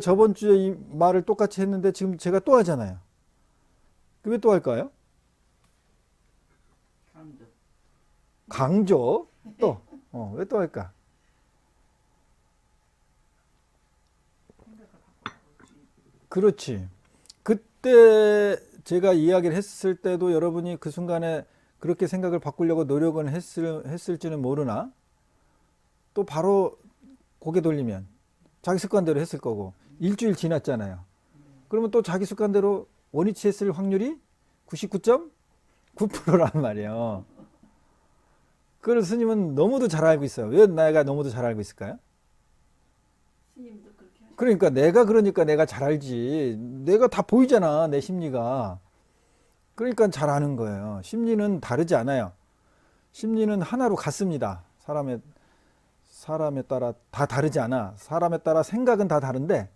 저번 주에 이 말을 똑같이 했는데 지금 제가 또 하잖아요. 왜 또 할까요? 강조. 강조 또 어, 왜 또 할까? 그렇지. 그때 제가 이야기를 했을 때도 여러분이 그 순간에 그렇게 생각을 바꾸려고 노력은 했을, 했을지는 모르나 또 바로 고개 돌리면 자기 습관대로 했을 거고 일주일 지났잖아요. 그러면 또 자기 습관대로 원위치 했을 확률이 99.9%란 말이에요. 그걸 스님은 너무도 잘 알고 있어요. 왜 내가 너무도 잘 알고 있을까요? 스님도 그렇게 하시. 그러니까 내가 그러니까 내가 잘 알지. 내가 다 보이잖아, 내 심리가. 그러니까 잘 아는 거예요. 심리는 다르지 않아요. 심리는 하나로 같습니다. 사람의 사람에 따라 다 다르지 않아. 사람에 따라 생각은 다 다른데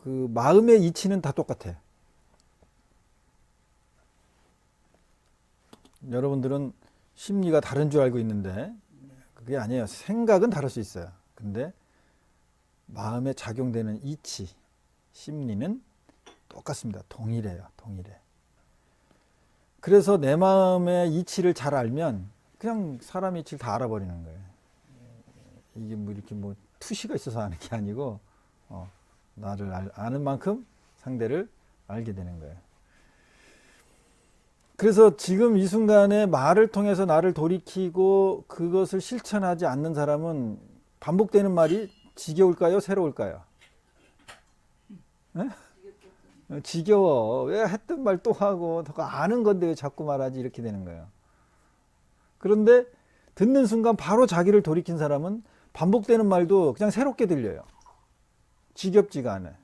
그 마음의 이치는 다 똑같아. 여러분들은 심리가 다른 줄 알고 있는데 그게 아니에요. 생각은 다를 수 있어요. 근데 마음에 작용되는 이치, 심리는 똑같습니다. 동일해요. 동일해. 그래서 내 마음의 이치를 잘 알면 그냥 사람 이치를 다 알아버리는 거예요. 이게 뭐 이렇게 뭐 투시가 있어서 하는 게 아니고 어, 나를 알- 아는 만큼 상대를 알게 되는 거예요. 그래서 지금 이 순간에 말을 통해서 나를 돌이키고 그것을 실천하지 않는 사람은 반복되는 말이 지겨울까요? 새로울까요? 에? 어, 지겨워. 왜 했던 말 또 하고 더 아는 건데 왜 자꾸 말하지 이렇게 되는 거예요. 그런데 듣는 순간 바로 자기를 돌이킨 사람은 반복되는 말도 그냥 새롭게 들려요. 지겹지가 않아요.